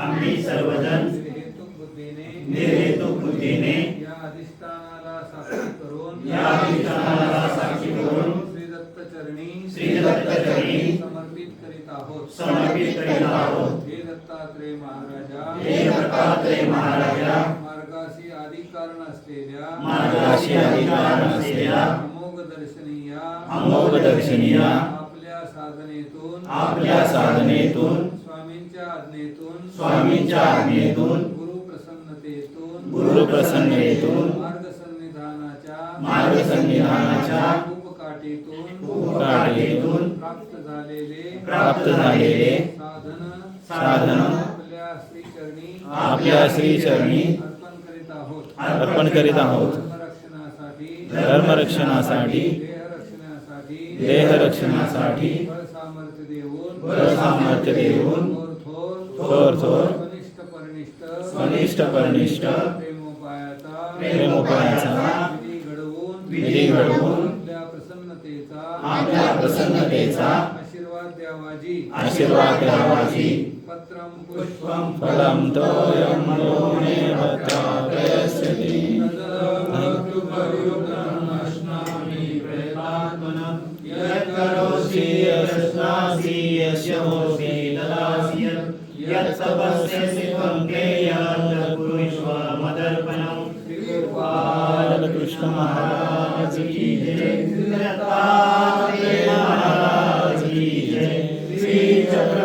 आम्ही सर्वजण निर्हेतुक बुद्धीने या अधिष्ठानाला साक्षी करून या अधिष्ठानाला साक्षी करून श्री दत्त चरणी श्री दत्त चरणी समर्पित करीत आहोत समर्पित करीत आहोत हे दत्तात्रय महाराजा हे दत्तात्रय महाराजा मार्गाशी आदि कारण असलेल्या मार्गाशी आदि कारण असलेल्या अमोघ दर्शनीया अमोघ दर्शनीया आपल्या साधनेतून आपल्या साधनेतून आज्ञेतून स्वामींच्या आज्ञेतून गुरु प्रसन्नतेतून गुरु प्रसन्नतेतून मार्ग संविधानाच्या मार्ग संविधानाच्या उपकाठीतून उपकाठीतून प्राप्त झालेले प्राप्त झालेले साधन साधन आपल्या श्री चरणी आपल्या श्रीचरणी अर्पण करीत आहोत अर्पण करीत आहोत धर्मरक्षणासाठी धर्मरक्षणासाठी देहरक्षणासाठी देहरक्षणासाठी बळ सामर्थ्य देऊन बळ सामर्थ्य देऊन थोर थोर कनिष्ठ परनिष्ठ प्रेमोपायाचा विधी घडवून आपल्या प्रसन्नतेचा आशीर्वाद द्यावाजी आशीर्वाद द्यावाजी पत्रम पुष्पम फलम तोयम यस्नासि तपस्य शिवङ्केयादर्पणम् बालकृष्णमहाराज महाराज की जय श्री चक्र